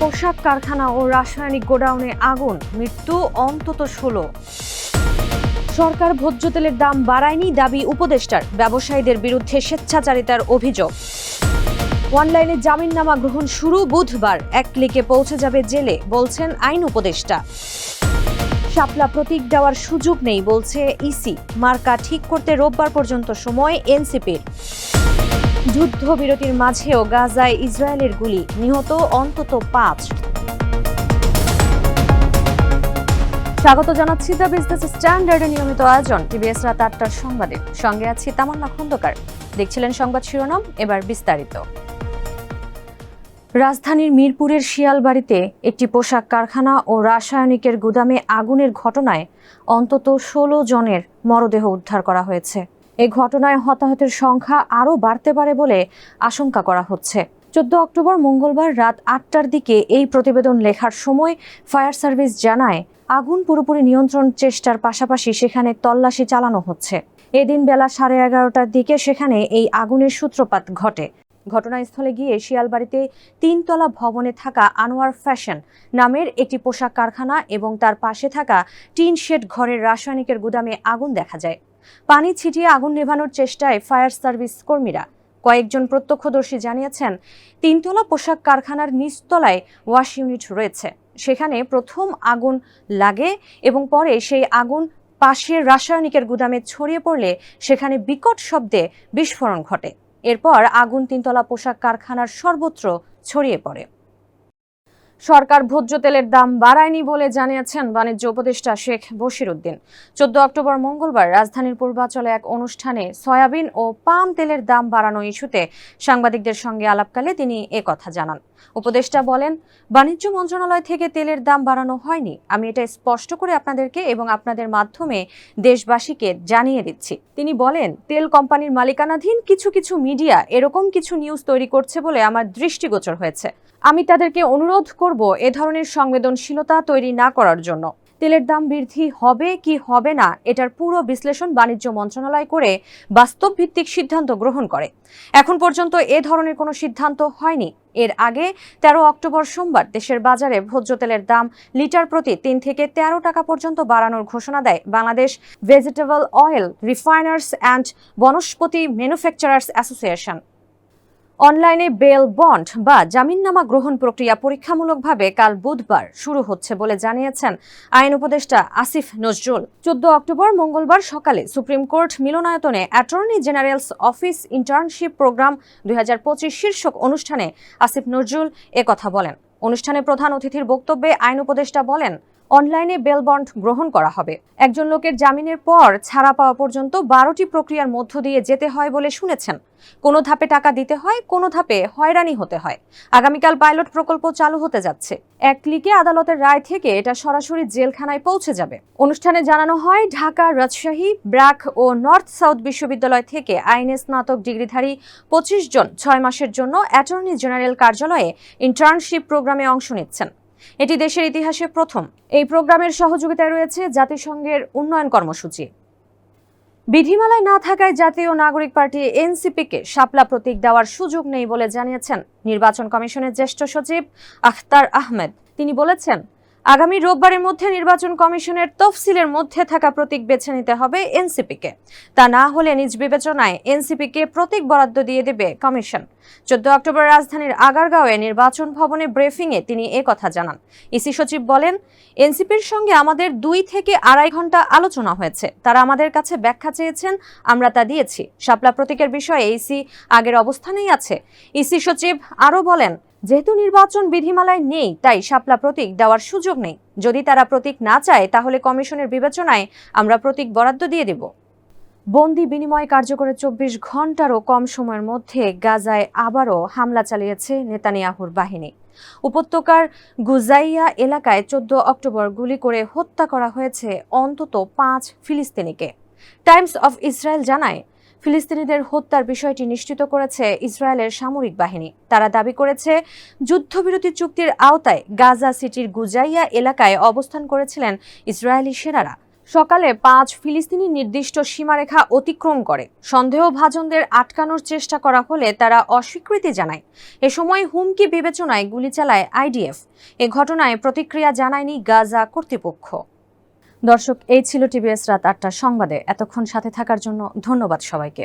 পোশাক কারখানা ও রাসায়নিক গোডাউনে আগুন, মৃত্যু অন্তত ষোলো। সরকার ভোজ্য তেলের দাম বাড়ায়নি দাবি উপদেষ্টার, ব্যবসায়ীদের বিরুদ্ধে স্বেচ্ছাচারিতার অভিযোগ। অনলাইনে জামিননামা গ্রহণ শুরু বুধবার, এক ক্লিকে পৌঁছে যাবে জেলে, বলছেন আইন উপদেষ্টা। শাপলা প্রতীক দেওয়ার সুযোগ নেই, বলছে ইসি। মার্কা ঠিক করতে রোববার পর্যন্ত সময় এনসিপির। যুদ্ধবিরতির মাঝেও গাজায় ইসরায়েলের গুলি, নিহত অন্তত পাঁচ। স্বাগত জানাচ্ছি দ্য বিজনেস স্ট্যান্ডার্ডের নিয়মিত আয়োজন, টিভিএস রাত আটটার সংবাদে। সঙ্গে আছি তামান্না খন্দকার। দেখছিলেন সংবাদ শিরোনাম, এবার বিস্তারিত। রাজধানীর মিরপুরের শিয়ালবাড়িতে একটি পোশাক কারখানা ও রাসায়নিকের গুদামে আগুনের ঘটনায় অন্তত ষোলো জনের মরদেহ উদ্ধার করা হয়েছে। এই ঘটনায় হতাহতের সংখ্যা আরও বাড়তে পারে বলে আশঙ্কা করা হচ্ছে। চোদ্দ অক্টোবর মঙ্গলবার রাত আটটার দিকে এই প্রতিবেদন লেখার সময় ফায়ার সার্ভিস জানায়, আগুন পুরোপুরি নিয়ন্ত্রণ চেষ্টার পাশাপাশি সেখানে তল্লাশি চালানো হচ্ছে। এদিন বেলা সাড়ে এগারোটার দিকে সেখানে এই আগুনের সূত্রপাত ঘটে। ঘটনাস্থলে গিয়ে শিয়ালবাড়িতে তিনতলা ভবনে থাকা আনোয়ার ফ্যাশন নামের একটি পোশাক কারখানা এবং তার পাশে থাকা টিন শেড ঘরের রাসায়নিকের গুদামে আগুন দেখা যায়। পানি ছিটিয়ে আগুন নেভানোর চেষ্টায় ফায়ার সার্ভিস কর্মীরা। কয়েকজন প্রত্যক্ষদর্শী জানিয়েছেন, তিনতলা পোশাক কারখানার নিচতলায় ওয়াশ ইউনিট রয়েছে। সেখানে প্রথম আগুন লাগে এবং পরে সেই আগুন পাশের রাসায়নিকের গুদামে ছড়িয়ে পড়লে সেখানে বিকট শব্দে বিস্ফোরণ ঘটে। এরপর আগুন তিনতলা পোশাক কারখানার সর্বত্র ছড়িয়ে পড়ে। সরকার ভোজ্য তেলের দাম বাড়ায়নি বলে জানিয়েছেন বাণিজ্য উপদেষ্টা শেখ বশির উদ্দিন চোদ্দ অক্টোবর মঙ্গলবার রাজধানীর পূর্বাচলে এক অনুষ্ঠানে সয়াবিন ও পাম তেলের দাম বাড়ানো ইস্যুতে সাংবাদিকদের সঙ্গে আলাপকালে তিনি কথা জানান। উপদেষ্টা বলেন, বাণিজ্য মন্ত্রণালয় থেকে তেলের দাম বাড়ানো হয়নি। আমি এটা স্পষ্ট করে আপনাদেরকে এবং আপনাদের মাধ্যমে দেশবাসীকে জানিয়ে দিচ্ছি। তিনি বলেন, তেল কোম্পানির মালিকানাধীন কিছু কিছু মিডিয়া এরকম কিছু নিউজ তৈরি করছে বলে আমার দৃষ্টিগোচর হয়েছে। আমি তাদেরকে অনুরোধ করব এ ধরনের সংবেদনশীলতা তৈরি না করার জন্য। তেলের দাম বৃদ্ধি হবে কি হবে না এটার পুরো বিশ্লেষণ বাণিজ্য মন্ত্রণালয় করে বাস্তব ভিত্তিক সিদ্ধান্ত গ্রহণ করে। এখন পর্যন্ত এ ধরনের কোনো সিদ্ধান্ত হয়নি। এর আগে তেরো অক্টোবর সোমবার দেশের বাজারে ভোজ্য তেলের দাম লিটার প্রতি তিন থেকে তেরো টাকা পর্যন্ত বাড়ানোর ঘোষণা দেয় Bangladesh vegetable oil refiners and vanaspati manufacturers association. অনলাইনে বেল বন্ড বা জামিননামা গ্রহণ প্রক্রিয়া পরীক্ষামূলকভাবে কাল বুধবার শুরু হচ্ছে বলে জানিয়েছেন আইন উপদেষ্টা আসিফ নজরুল। চোদ্দ অক্টোবর মঙ্গলবার সকালে সুপ্রিম কোর্ট মিলনায়তনে attorney general's office internship programme দুই হাজার পঁচিশ শীর্ষক অনুষ্ঠানে আসিফ নজরুল কথা বলেন। অনুষ্ঠানে প্রধান অতিথির বক্তব্যে আইন উপদেষ্টা বলেন অনলাইনে বেল বন্ড গ্রহণ করা হবে। একজন লোকের জামিনের পর ছাড়া পাওয়া পর্যন্ত বারোটি প্রক্রিয়ার মধ্য দিয়ে যেতে হয় বলে শুনেছেন। কোনো ধাপে টাকা দিতে হয়, কোনো ধাপে হয়রানি হতে হয়। আগামীকাল পাইলট প্রকল্প চালু হতে যাচ্ছে। এক ক্লিকে আদালতের রায় থেকে এটা সরাসরি জেলখানায় পৌঁছে যাবে। অনুষ্ঠানে জানানো হয়, ঢাকা, রাজশাহী, ব্র্যাক ও নর্থ সাউথ বিশ্ববিদ্যালয় থেকে আইনে স্নাতক ডিগ্রিধারী পঁচিশ জন ছয় মাসের জন্য অ্যাটর্নি জেনারেল কার্যালয়ে ইন্টার্নশিপ প্রোগ্রামে অংশ নিচ্ছেন। এটি দেশের ইতিহাসে প্রথম। এই প্রোগ্রামের সহযোগিতায় রয়েছে জাতিসংঘের উন্নয়ন কর্মসূচি। বিধিমালায় না থাকায় জাতীয় নাগরিক পার্টি এনসিপিকে শাপলা প্রতীক দেওয়ার সুযোগ নেই বলে জানিয়েছেন নির্বাচন কমিশনের জ্যেষ্ঠ সচিব আখতার আহমেদ। তিনি বলেছেন আগামী রোববারের মধ্যে নির্বাচন কমিশনের তফসিলের মধ্যে থাকা প্রতীক বেছে নিতে হবে এনসিপিকে। তা না হলে নিজ বিবেচনায় এনসিপিকে প্রতীক বরাদ্দ দিয়ে দেবে কমিশন। চোদ্দ অক্টোবর রাজধানীর আগারগাঁওয়ে নির্বাচন ভবনে ব্রিফিংয়ে তিনি এ কথা জানান। ইসি সচিব বলেন, এনসিপির সঙ্গে আমাদের দুই থেকে আড়াই ঘণ্টা আলোচনা হয়েছে। তারা আমাদের কাছে ব্যাখ্যা চেয়েছেন, আমরা তা দিয়েছি। শাপলা প্রতীকের বিষয়ে ইসি আগের অবস্থানেই আছে। ইসি সচিব আরও বলেন যেহেতু নির্বাচন বিধিমালায় নেই, তাই শাপলা প্রতীক দেওয়ার সুযোগ নেই। যদি তারা প্রতীক না চায়, তাহলে কমিশনের বিবেচনায় আমরা প্রতীক বরাদ্দ দিয়ে দেব। বন্দি বিনিময় কার্যকরের চব্বিশ ঘন্টারও কম সময়ের মধ্যে গাজায় আবারও হামলা চালিয়েছে নেতানিয়াহুর বাহিনী। উপত্যকার গুজাইয়া এলাকায় চোদ্দ অক্টোবর গুলি করে হত্যা করা হয়েছে অন্তত পাঁচ ফিলিস্তিনিকে। টাইমস অফ ইসরায়েল জানায় ফিলিস্তিনিদের হত্যার বিষয়টি নিশ্চিত করেছে ইসরায়েলের সামরিক বাহিনী। তারা দাবি করেছে, যুদ্ধবিরতি চুক্তির আওতায় গাজা সিটির গুজাইয়া এলাকায় অবস্থান করেছিলেন ইসরায়েলি সেনারা। সকালে পাঁচ ফিলিস্তিনি নির্দিষ্ট সীমারেখা অতিক্রম করে। সন্দেহভাজনদের আটকানোর চেষ্টা করা হলে তারা অস্বীকৃতি জানায়। এ সময় হুমকি বিবেচনায় গুলি চালায় আইডিএফ। এ ঘটনায় প্রতিক্রিয়া জানায়নি গাজা কর্তৃপক্ষ। দর্শক এই ছিল টিভিএস রাত আটটার সংবাদে। এতক্ষণ সাথে থাকার জন্য ধন্যবাদ সবাইকে।